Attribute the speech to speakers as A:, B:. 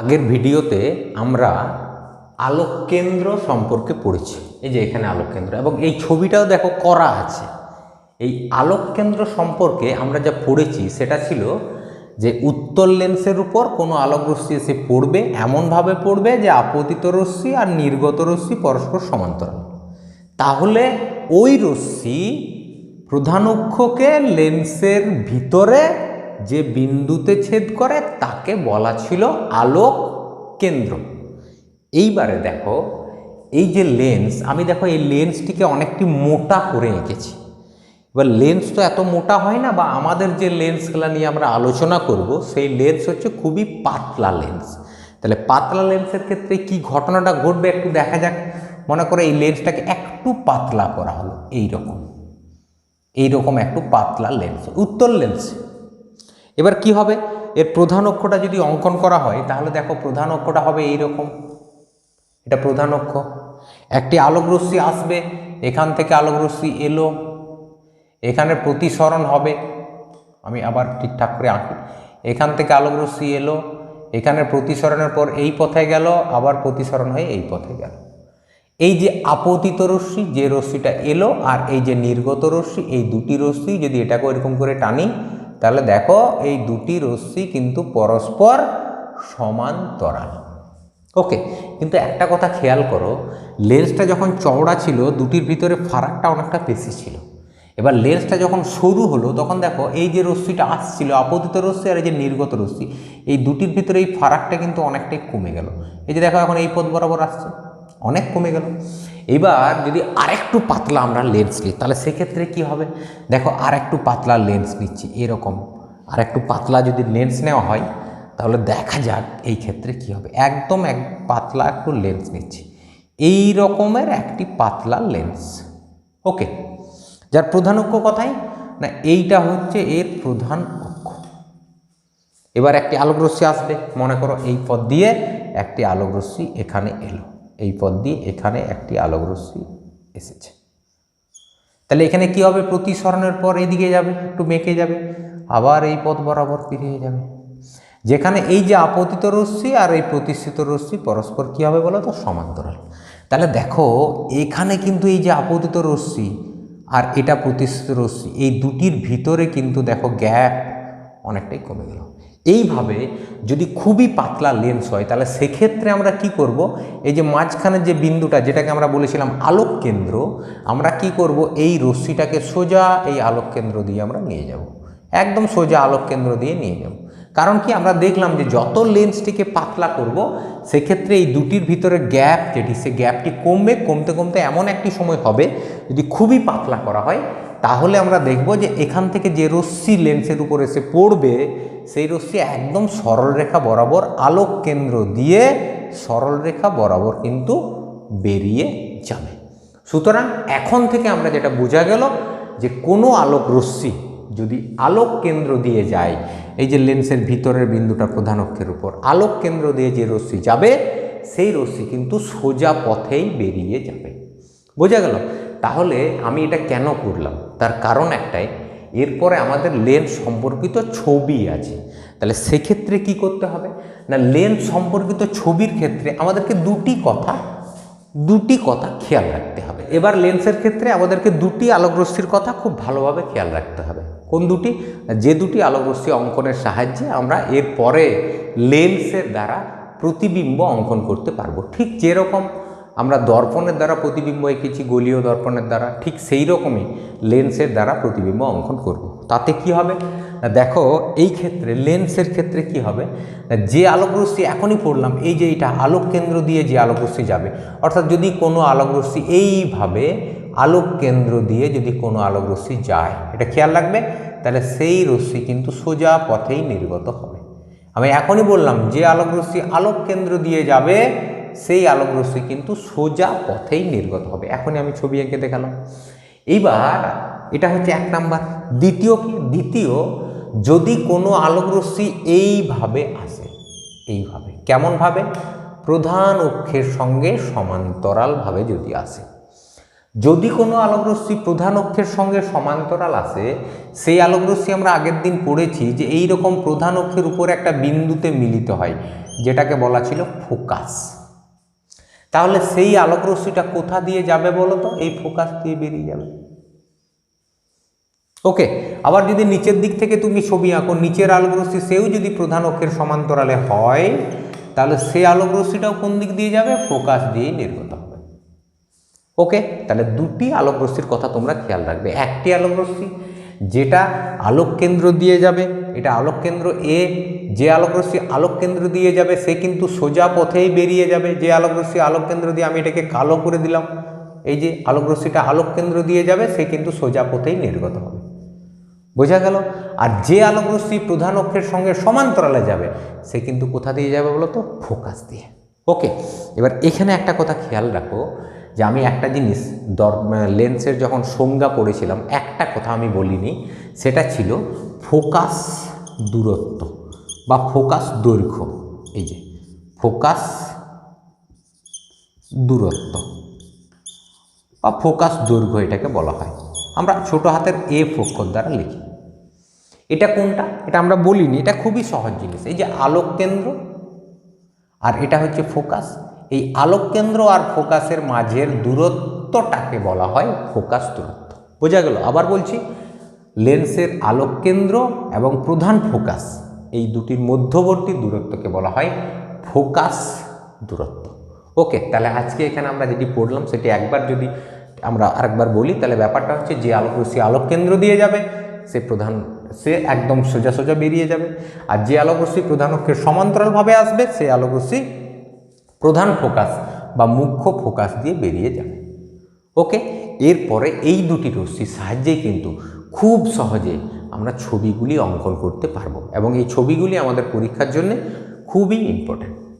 A: আগের ভিডিওতে আমরা আলোক কেন্দ্র সম্পর্কে পড়েছি। এই যে এখানে আলোক কেন্দ্র এবং এই ছবিটাও দেখো করা আছে। এই আলোক কেন্দ্র সম্পর্কে আমরা যা পড়েছি সেটা ছিল যে উত্তর লেন্সের উপর কোনো আলোক রশ্মি এসে পড়বে, এমনভাবে পড়বে যে আপতিত রশ্মি আর নির্গত রশ্মি পরস্পর সমান্তরাল। তাহলে ওই রশ্মি প্রধান অক্ষকে লেন্সের ভিতরে যে বিন্দুতে ছেদ করে তাকে বলা ছিল আলোক কেন্দ্র। এইবারে দেখো, এই যে লেন্স আমি দেখো এই লেন্সটিকে অনেকটি মোটা করে এঁকেছি। এবার লেন্স তো এত মোটা হয় না, বা আমাদের যে লেন্সগুলো নিয়ে আমরা আলোচনা করব, সেই লেন্স হচ্ছে খুবই পাতলা লেন্স তাহলে পাতলা লেন্সের ক্ষেত্রে কি ঘটনাটা ঘটবে একটু দেখা যাক। মনে করো এই লেন্সটাকে একটু পাতলা করা হলো এই রকম এইরকম একটু পাতলা লেন্স উত্তর লেন্স এবার কি হবে? এর প্রধান অক্ষটা যদি অঙ্কন করা হয়, তাহলে দেখো প্রধান অক্ষটা হবে এই রকম এটা প্রধান অক্ষ। একটি আলোক রশ্মি আসবে, এখান থেকে আলোক রশ্মি এলো। এখানে প্রতিসরণ হবে। আমি আবার ঠিকঠাক করে আঁকি। এখান থেকে আলোক রশ্মি এলো, এখানে প্রতিসরণের পর এই পথে গেল, আবার প্রতিসরণ হয়ে এই পথে গেল। এই যে আপতিত রশ্মি, যে রশ্মিটা এলো, আর এই যে নির্গত রশ্মি, এই দুটি রশ্মি যদি এটাকে এরকম করে টানি তাহলে দেখো এই দুটি রশ্মি কিন্তু পরস্পর সমান্তরাল। ওকে, কিন্তু একটা কথা খেয়াল করো, লেন্সটা যখন চওড়া ছিল, দুটির ভিতরে ফারাকটা অনেকটা বেশি ছিল। এবার লেন্সটা যখন সরু হলো, তখন দেখো এই যে রশ্মিটা আসছিল আপতিত রশ্মি আর এই যে নির্গত রশ্মি, এই দুটির ভিতরে এই ফারাকটা কিন্তু অনেকটাই কমে গেল। এই যে দেখো এখন এই পথ বরাবর আসছে, অনেক কমে গেল। এবার যদি আরেকটু পাতলা আমরা লেন্স নিই, তাহলে সেক্ষেত্রে কি হবে? দেখো, আরেকটু পাতলা লেন্স নিচ্ছি, এরকম। আরেকটু পাতলা যদি লেন্স নেওয়া হয়, তাহলে দেখা যাক এই ক্ষেত্রে কি হবে। একদম এক পাতলা একটু লেন্স নিচ্ছি। এই রকমের একটি পাতলা লেন্স ওকে যার প্রধান অক্ষ কথাই না, এইটা হচ্ছে এর প্রধান অক্ষ। এবার একটি আলোক রশ্মি আসবে, মনে করো এই পথ দিয়ে একটি আলোক রশ্মি এখানে এলো। এই পথ দিয়ে এখানে একটি আলোক রশ্মি এসেছে। তাহলে এখানে কি হবে? প্রতিসরণের পর এদিকে যাবে, একটু মেকে যাবে, আবার এই পথ বরাবর ফিরে যাবে। যেখানে এই যে আপতিত রশ্মি আর এই প্রতিষ্ঠিত রশ্মি পরস্পর কী হবে বলো তো? সমান্তরাল। তাহলে দেখো, এখানে কিন্তু এই যে আপতিত রশ্মি আর এটা প্রতিষ্ঠিত রশ্মি, এই দুটির ভিতরে কিন্তু দেখো গ্যাপ অনেকটাই কমে গেল। এইভাবে যদি খুবই পাতলা লেন্স হয়, তাহলে সেক্ষেত্রে আমরা কি করব? এই যে মাঝখানের যে বিন্দুটা, যেটাকে আমরা বলেছিলাম আলোক কেন্দ্র, আমরা কি করব? এই রশ্মিটাকে সোজা এই আলোক কেন্দ্র দিয়ে আমরা নিয়ে যাব। একদম সোজা আলোক কেন্দ্র দিয়ে নিয়ে যাব। কারণ কি? আমরা দেখলাম যে যত লেন্সটিকে পাতলা করব, সেক্ষেত্রে এই দুটির ভিতরে গ্যাপ যেটি, সে গ্যাপটি কমবে, কমতে কমতে এমন একটি সময় হবে, যদি খুবই পাতলা করা হয় তাহলে আমরা দেখব যে এখান থেকে যে রশ্মি লেন্সের উপর এসে পড়বে, সেই রশ্মি একদম সরলরেখা বরাবর আলোক কেন্দ্র দিয়ে সরলরেখা বরাবর কিন্তু বেরিয়ে যাবে। সুতরাং এখন থেকে আমরা যেটা বোঝা গেল যে কোনো আলোক রশ্মি যদি আলোক কেন্দ্র দিয়ে যায়, এই যে লেন্সের ভিতরের বিন্দুটা প্রধান অক্ষের উপর, আলোক কেন্দ্র দিয়ে যে রশ্মি যাবে, সেই রশ্মি কিন্তু সোজা পথেই বেরিয়ে যাবে। বোঝা গেল? তাহলে আমি এটা কেন করলাম? তার কারণ একটাই, এরপরে আমাদের লেন্স সম্পর্কিত ছবি আছে। তাহলে সেক্ষেত্রে কি করতে হবে? না, লেন্স সম্পর্কিত ছবির ক্ষেত্রে আমাদেরকে দুটি কথা দুটি কথা খেয়াল রাখতে হবে। এবার লেন্সের ক্ষেত্রে আমাদেরকে দুটি আলোকরশ্মির কথা খুব ভালোভাবে খেয়াল রাখতে হবে। কোন দুটি? যে দুটি আলোকরশ্মি অঙ্কনের সাহায্যে আমরা এরপরে লেন্সের দ্বারা প্রতিবিম্ব অঙ্কন করতে পারব। ঠিক যেরকম আমরা দর্পণের দ্বারা প্রতিবিম্ব এঁকেছি গলীয় দর্পণের দ্বারা, ঠিক সেই রকমই লেন্সের দ্বারা প্রতিবিম্ব অঙ্কন করব। তাতে কি হবে? দেখো, এই ক্ষেত্রে, লেন্সের ক্ষেত্রে কি হবে? যে আলোকরশ্মি এখনই পড়লাম, এই যে এটা আলোক কেন্দ্র দিয়ে যে আলোকরশ্মি যাবে, অর্থাৎ যদি কোনো আলোকরশ্মি এইভাবে আলোক কেন্দ্র দিয়ে যদি কোনো আলোকরশ্মি যায়, এটা খেয়াল রাখবে? তাহলে সেই রশ্মি কিন্তু সোজা পথেই নির্গত হবে। আমি এখনই বললাম, যে আলোকরশ্মি আলোক কেন্দ্র দিয়ে যাবে সেই আলোক রশ্মি কিন্তু সোজা পথেই নির্গত হবে। এখনই আমি ছবি এঁকে দেখালাম। এইবার এটা হচ্ছে এক নাম্বার। দ্বিতীয় কি? দ্বিতীয়, যদি কোনো আলোক রশ্মি এইভাবে আসে, এইভাবে কেমনভাবে প্রধান অক্ষের সঙ্গে সমান্তরালভাবে যদি আসে। যদি কোনো আলোকরশ্মি প্রধান অক্ষের সঙ্গে সমান্তরাল আসে, সেই আলোকরশ্মি আমরা আগের দিন পড়েছি যে এই রকম প্রধান অক্ষের উপর একটা বিন্দুতে মিলিত হয়, যেটাকে বলা ছিল ফোকাস। তাহলে সেই আলোকরশ্মিটা কোথা দিয়ে যাবে বলো তো? এই ফোকাস দিয়ে বেরিয়ে যাবে। ওকে, আবার যদি নিচের দিক থেকে তুমি ছবি আঁকো, নিচের আলোকরশ্মি সেও যদি প্রধান অক্ষের সমান্তরালে হয়, তাহলে সে আলোকরশ্মিটাও কোন দিক দিয়ে যাবে? ফোকাস দিয়েই নির্গত হবে। ওকে, তাহলে দুটি আলোকরশ্মির কথা তোমরা খেয়াল রাখবে। একটি আলোকরশ্মি যেটা আলোক কেন্দ্র দিয়ে যাবে, এটা আলোক কেন্দ্র এ যে আলোকরশ্মি আলোক কেন্দ্র দিয়ে যাবে, সে কিন্তু সোজা পথেই বেরিয়ে যাবে। যে আলোকরশ্মি আলোক কেন্দ্র দিয়ে আমি এটাকে কালো করে দিলাম, এই যে আলোকরশ্মিটা আলোক কেন্দ্র দিয়ে যাবে, সে কিন্তু সোজা পথেই নির্গত হবে। বোঝা গেল? আর যে আলোকরশ্মি প্রধান অক্ষের সঙ্গে সমান্তরালে যাবে, সে কিন্তু কোথা দিয়ে যাবে বলো তো ফোকাস দিয়ে। ওকে, এবার এখানে একটা কথা খেয়াল রাখো যে আমি একটা জিনিস দর লেন্সের যখন সংজ্ঞা পড়েছিলাম, একটা কথা আমি বলিনি, সেটা ছিল ফোকাস দূরত্ব বা ফোকাস দৈর্ঘ্য। এই যে, ফোকাস দূরত্ব বা ফোকাস দৈর্ঘ্য এটাকে বলা হয়। আমরা ছোট হাতের এ অক্ষর দ্বারা লিখি। এটা কোনটা? এটা আমরা বলিনি, এটা খুবই সহজ জিনিস। এই যে আলোক কেন্দ্র আর এটা হচ্ছে ফোকাস এই আলোক কেন্দ্র আর ফোকাসের মাঝের দূরত্বটাকে বলা হয় ফোকাস দূরত্ব। বোঝা গেল? আবার বলছি, লেন্সের আলোক কেন্দ্র এবং প্রধান ফোকাস, এই দুটির মধ্যবর্তী দূরত্বকে বলা হয় ফোকাস দূরত্ব। ওকে, তাহলে আজকে এখানে আমরা যেটি পড়লাম, সেটি একবার যদি আমরা আরেকবার বলি, তাহলে ব্যাপারটা হচ্ছে যে আলোক কেন্দ্র দিয়ে যাবে, সে প্রধান, সে একদম সোজা সোজা বেরিয়ে যাবে। আর যে আলোকরশ্মি প্রধান অক্ষের সমান্তরালভাবে আসবে, সে আলোকরশ্মি প্রধান ফোকাস বা মুখ্য ফোকাস দিয়ে বেরিয়ে যাবে ওকে? এরপরে এই দুটি রশ্মির সাহায্যেই কিন্তু খুব সহজে আমরা ছবিগুলি অঙ্কন করতে পারব এবং এই ছবিগুলি আমাদের পরীক্ষার জন্য খুবই ইম্পর্ট্যান্ট